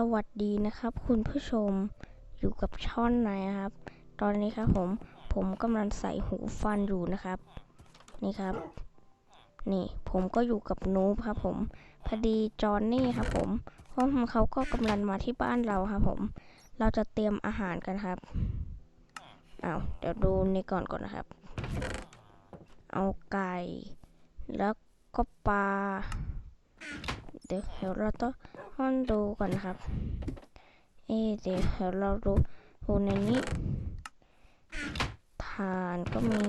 สวัสดีนะครับ คุณผู้ชมอยู่กับช่อนไหนนะครับ ตอนนี้ครับผมผมกำลังใส่หูฟันอยู่นะครับ นี่ครับ นี่ผมก็อยู่กับนูบครับผมพอดีจอนนี่ครับผมเพราะเขาก็กำลังมาที่บ้านเราครับผม เราจะเตรียมอาหารกันครับเอาเดี๋ยวดูนี่ก่อนก่อนนะครับ เอาไก่ แล้วก็ปลา เดี๋ยวเราต้องดูก่อนนะครับ เอเดี๋ยวเดี๋ยวเราดูดูในนี้ฐานก็มี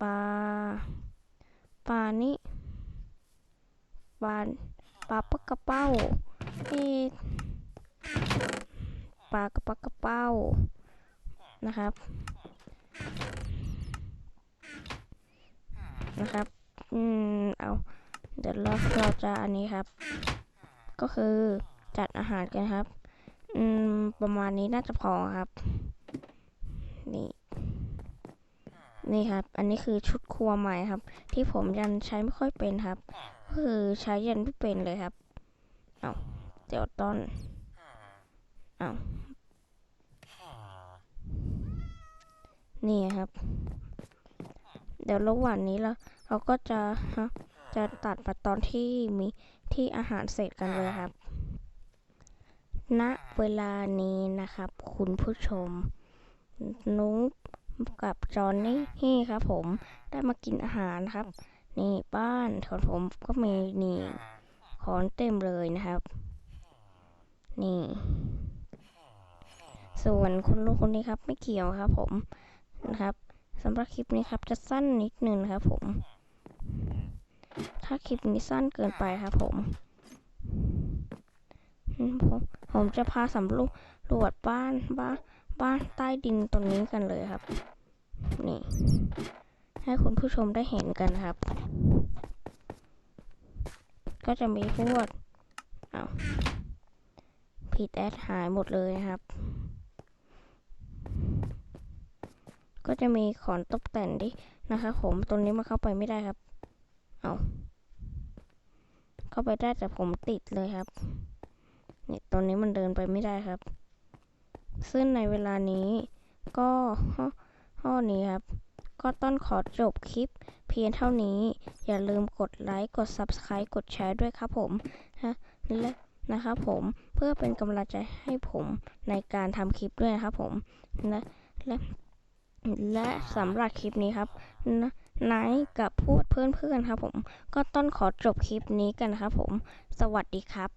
ปลาปลานี่ปลาปลาปักกระเป้าเอปลากระปักกระเป้านะครับ นะครับ อืม เอา เดี๋ยวเราเราจะอันนี้ครับ ก็คือจัดอาหารกันครับ อืม ประมาณนี้น่าจะพอครับ นี่ นี่ครับ อันนี้คือชุดครัวใหม่ครับ ที่ผมยันใช้ไม่ค่อยเป็นครับก็คือใช้ยันไม่เป็นเลยครับ เอาเดี๋ยวตอนเอานี่ครับ เดี๋ยวระหว่างนี้เราเราก็จะฮะ จะตัดมาตอนที่มีที่อาหารเสร็จกันเลยครับ ณ เวลานี้นะครับ คุณผู้ชม นุ๊กกับจอห์นนี่นี่ครับ ผมได้มากินอาหารครับ นี่บ้านของผมก็มีนี่ของเต็มเลยนะครับ นี่ ส่วนคุณลูกคนนี้ครับ ไม่เกี่ยวครับ ผมนะครับสำหรับคลิปนี้ครับ จะสั้นนิดนึงนะครับผม ถ้าคลิปนี้สั้นเกินไปครับผม ผมผมจะพาสำรวจบ้านบ้านบ้านใต้ดินตรงนี้กันเลยครับ นี่ ให้คุณผู้ชมได้เห็นกันครับ ก็จะมีพวกเอาผิดแอดหายหมดเลยครับ ก็จะมีของตกแต่งดินะคะผมตรงนี้มาเข้าไปไม่ได้ครับ เอาเข้าไปได้แต่ผมติดเลยครับ นี่ตอนนี้มันเดินไปไม่ได้ครับ ซึ่งในเวลานี้ก็ห้อห้อนี้ครับ ก็ต้องขอจบคลิปเพียงเท่านี้ อย่าลืมกดไลค์ กด Subscribe กดแชร์ด้วยครับผมนะและนะครับผมเพื่อเป็นกำลังใจให้ผมในการทำคลิปด้วยนะครับผมนะและและสำหรับคลิปนี้ครับนะ ไนท์กับพูดเพื่อนๆครับผม ก็ต้องขอจบคลิปนี้กันนะครับผม สวัสดีครับ